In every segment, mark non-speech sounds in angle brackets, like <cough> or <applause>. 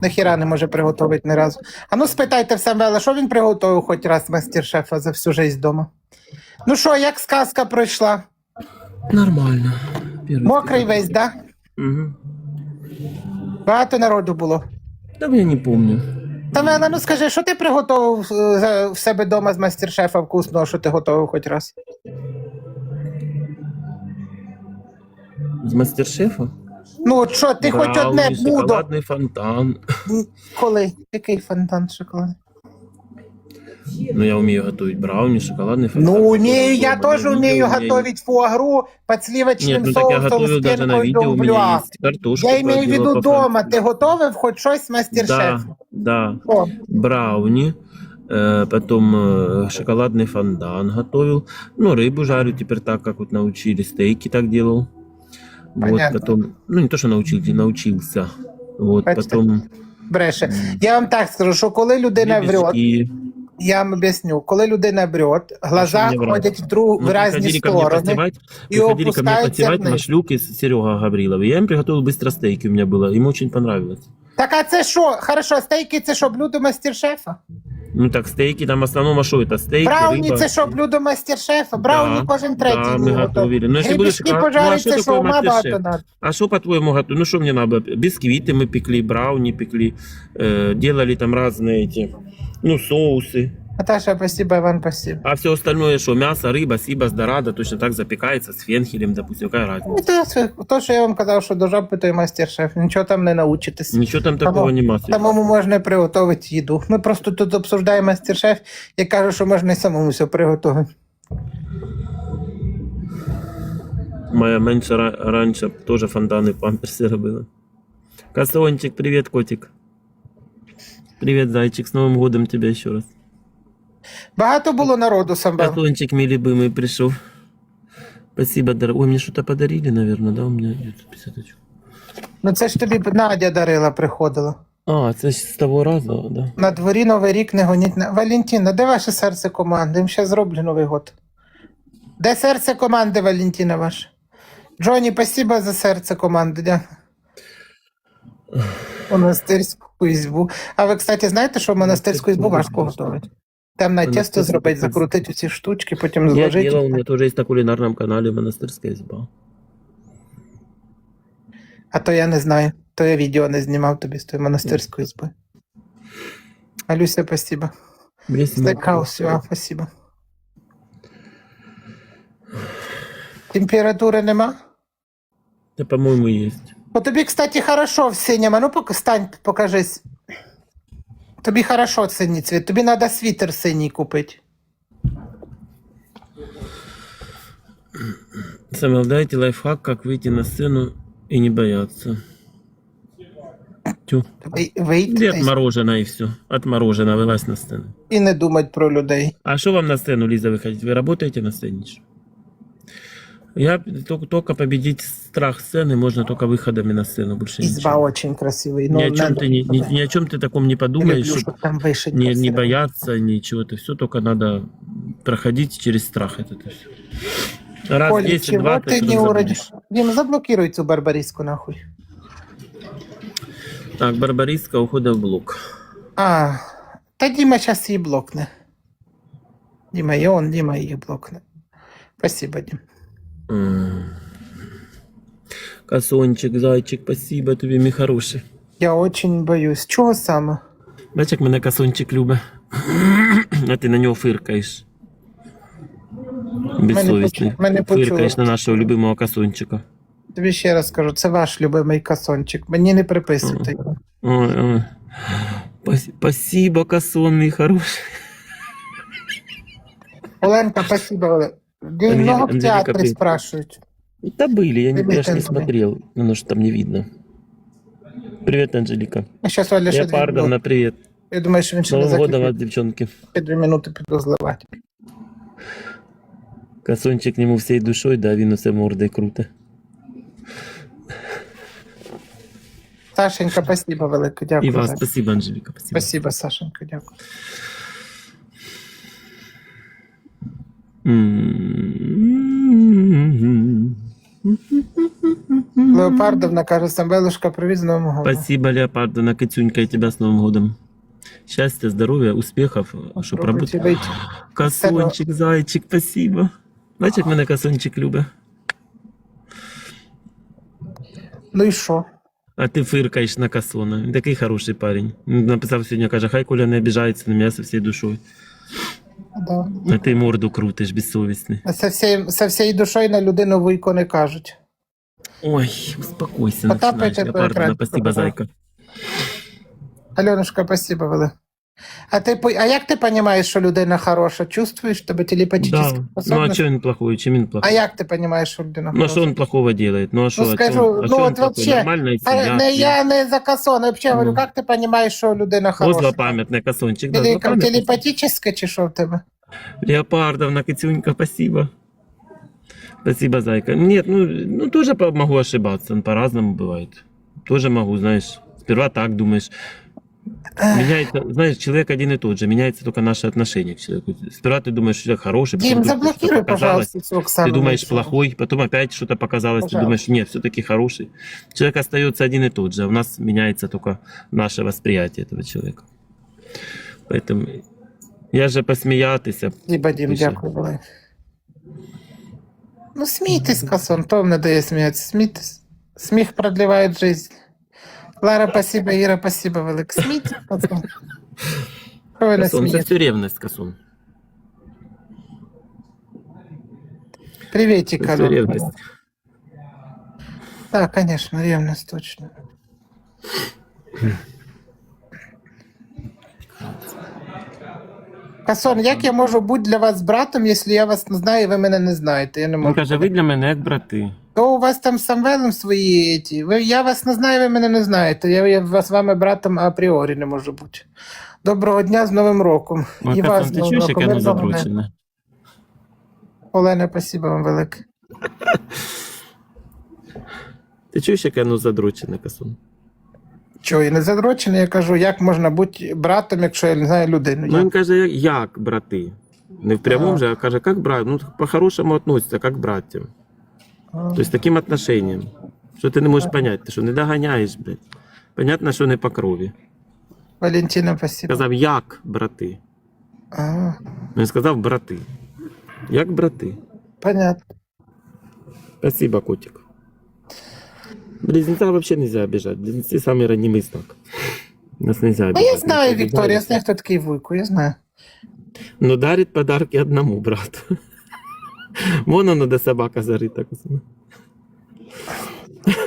Нахіра не може приготувати ні разу. А ну спитайте в Самвела, що він приготував хоч раз мастер-шефа за всю життя вдома. Ну що, як сказка пройшла? Нормально. Первый Мокрий весь, да? Угу. Багато народу було. Да я не помню. Самвела, ну скажи, що ти приготував е, в себе вдома з мастер-шефа вкусного, що ти готував хоч раз? З мастер-шефа? Ну от що, ти хоч Брауні, одне блюдо. шоколадний фонтан. Коли? Який фонтан шоколаду? Ну, я умею готовить брауни, шоколадный фонтан. Ну, умею, я Видео тоже умею у меня готовить фуагру под сливочным Нет, ну так я соусом готовил с даже на пенкой видео, у меня дубля. есть картошка. Я имею в виду поделала по дома. французски. Ти готовив хоч щось з Да, мастер-шеф? да. О, Брауни, э, потом э, шоколадный фондан готовил. Ну, рыбу жарю теперь так, как вот научили. Стейки так делал. Вот, потом, ну не то, что научился, научился. Вот, Бачите? потом бреше. Я вам так скажу, що коли людина врет, гребешки. я вам об'ясню, коли людина врет, глаза ходять в, другу, Ну, в різні сторони. і приходили ко мне потевать вниз. машлюк Серега Гаврилова. Я им приготовил быстро стейки у меня было. Ему очень понравилось. Так а це що? Хорошо, стейки це що, блюдо мастер-шефа? Ну так, стейки там в основном, а что это? Стейки, Брауні рыба. це що, блюдо мастер-шефа? Брауні Да, кожен третій да, не мы готовий. готовили. Ну, если будешь... Гребешки а, ну, а пожарить, что це що такое ума багато мастер-шеф? надо. А что по-твоему готовить? Ну, что мне надо? Бисквиты мы пекли, брауни пекли, э, делали там разные эти, ну, соусы. Наташа, спасибо, Иван, спасибо. А все остальное, что мясо, рыба, сибас, дорадо, точно так запекается с фенхелем, допустим, какая Ну, разница? то, то, що я вам казав, що до жопи той мастер-шеф, нічого там не научитесь. Ничего там такого Тому- нема. Самому можна приготувати їду. Ми просто тут обсуждаємо мастер-шеф, я кажу, що можна і самому все приготувати. Моя меньше ра- раньше тоже фонтаны памперсы робила. Косончик, привет, котик. Привет, зайчик, с Новым годом тебя еще раз. Багато було народу самбел. Косончик, мой любимый, пришел. Спасибо, дорогой. Ой, мне что-то подарили, наверное, да? У меня где-то 50 очков. Ну це ж тобі Надя дарила, приходила. А, это с того раза, да? На дворі Новий рік не гоніть. на- Валентина, де ваше серце команди? Їм ще зроблю Новий год. Де серце команди, Валентина ваше? Джоні, спасибо за серце команди. Дякую. Монастирську ізбу. А ви, кстати, знаєте, що монастирську ізбу важко готувати? Темне тісто Монастирську зробити, ізбу. закрутити ці штучки, потім Я зложити. делал, у меня тоже есть на кулинарном канале монастырская изба. А то я не знаю. То я відео не знімав тобі з тої монастирської ізби. Алюся, спасибо. Есть Стейкхаус, спасибо. Температури нема? Да, по-моему, есть. О, тобі, кстати, хорошо в синьому. Ну, стань, покажись. Тобі хорошо синій цвіт. Тобі треба світер синій купити. Самвел, дайте лайфхак, как выйти на сцену и не бояться. Тю. Ви- Где Вийти отморожено и все. Отморожено, вылазь на сцену. і не думати про людей. А что вам на сцену, Лиза, выходить? Вы работаете на сцене? ещё? Я только, только победить страх сцены можно только выходами на сцену, больше Ізба ничего. дуже красивий. Ни, о Ну, чем не- ты, ни, ни- ни о чем ты таком не Я подумаешь, люблю, чтоб щоб там вишить. не, не красиво. бояться, ничего. Это все только надо проходить через страх. Это все. Раз, Коль, 10, чого 20, ти потом не забудешь. уродиш? Дім, заблокируй цю барбариску нахуй. Так, Барбариска ухода в блок. А, та Діма зараз її блокне. Діма є он, Діма її блокне. Спасибо, Дім. М. Косончик, зайчик, спасибо тобі, мій хороший. Я очень боюсь. Чого саме? Бачиш, як мене косончик любить. А ти на нього фиркаєш. Безсовісний. почу- мене почуло. Фиркаєш на нашого любимого косончика. Тобі ще раз кажу, це ваш любимий касончик. Мені не приписуйте. Ой, ой. Спасибо, косон, мій хороший. Оленка, спасибо, Олен. День Ангеліка- много в Ангеліка, театрі привіт. спрашують. Да были, я, не, Привет, я ж не Анжелика. смотрел. Ну, что там не видно. Привет, Анжелика. А зараз Оля ще Я дві Пардовна, минути. привет. Я думаю, що він С ще не Новым годом вас, закінчив. девчонки. Ще дві минути піду зливати. Косончик к нему всей душой, да, він усе мордой круто. Сашенька, спасибо велике, И дякую. вас, за- спасибо, Анжелика, спасибо. Спасибо, Сашенька, дякую. Леопардовна каже, Самвелушка, привіт з Нового году. Спасибо, Леопардовна, Катюнька, и тебя с Новым годом. Счастья, здоровья, успехов, тебе йти. Косончик, зайчик, спасибо. Бачиш, як мене косончик любить. Ну і що? А ти фиркаєш на косона. Він такий хороший парень. Він Написав сьогодні, каже, хай Коля не обіжається на мене со всією душою. Да. А ти морду крутиш безсовісний. Со всією, со всією душою на людину вуйко не кажуть. Ой, успокойся, Потапайте начинаєш. по Леопардовна, екрану, спасибо, зайка. Альонушка, спасибо, Вели. А ти по- а як ти розумієш, що людина хороша? Чувствуєш тебе телепатичні Да. Ну а способності? что он плохой? Чем он А плохой? як ти розумієш, що людина Ну а хороша? что он плохого делает? Ну а что? скажу, а ну, чё он вот плохой? вообще, Нормально и А, не, сидят. я не за косона, я взагалі говорю, Ну. як ти розумієш, що людина хороша? злопамятный косончик. Да, Теле- злопамятный. Телепатичне чи що в тебе? Леопардовна, Катюнька, спасибо. Спасибо, зайка. Нет, ну, ну тоже по- могу ошибаться, ну, по-разному бывает. Тоже могу, знаешь, сперва так думаешь. Меняется, знаешь, человек один и тот же, меняется только наше отношение к человеку. Сперва ты думаешь, что человек хороший, потом Дім, вдруг что-то заблокируй, показалось, пожалуйста, цю Оксану. ты думаешь Мельцеву. плохой, потом опять что-то показалось, ты Пожалуйста. думаешь, нет, все-таки хороший. Человек остается один и тот же, а у нас меняется только наше восприятие этого человека. Поэтому я же посмеятися, Спасибо, Дім, Пише. дякую, Вели. Ну, смійтесь, <laughs> Касон, то не дає сміятися. Смійтесь. Сміх продліває життя. Лара, спасибо, Іра, спасибо, велике. Смійтесь, Касон. Що ви не Касон, це смієте? все ревность, Касон. Приветик, Це все Альона. ревность. Да, конечно, ревность точно. Касон, як я можу бути для вас братом, якщо я вас не знаю і ви мене не знаєте? Я не Він можу. каже, ви для мене як брати. Вас там з Самвелом свої ті. Ви, я вас не знаю, ви мене не знаєте. Я, я вас з вами братом апріорі не можу бути. Доброго дня з Новим роком. Ой, і вас з Новим чуєш, яке роком. воно Мирного неба. Олена, спасибо вам велике. Ти чуєш, яке воно задрочене, Касон? Чого, я не задрочений, я кажу, як можна бути братом, якщо я не знаю людину. Ну він каже, як, як брати. Не в прямому Ага. же, а каже, як брат. Ну, по-хорошому относиться, як братям. А. Тобто з таким отношением. Що ти не можеш понять, ти що не доганяєш, блядь. Понятно, що не по крові. Валентина, спасибо. Сказав, як брати. Ага, Він сказав брати. Як брати. понятно. Спасибо, котик. Близнеца вообще нельзя обижать. Близнецы самый ранимый знак. Нас нельзя Ну, обижать. я знаю, Мы Вікторія, я обижаемся. знаю, хто такий Вуйко, я знаю. Но дарит подарки одному брату. <laughs> Вон оно, де собака зарита.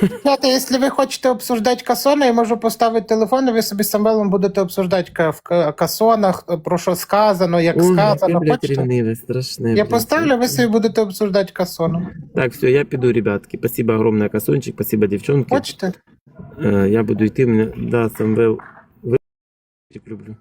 Ребята, якщо ви хочете обсуждати касони, я можу поставити телефон, і ви собі з Самвелом будете обсуждати в ка- касонах, про що сказано, як Ой, сказано. яке, блядь, Хочете? страшне. Я блядь. поставлю, ви собі будете обсуждати касоном. Так, все, я піду, ребятки. Спасибо огромное, Косончик. Спасибо, девчонки. Хочете? Е, Я буду йти. Мене... Да, Самвел. Ви... люблю.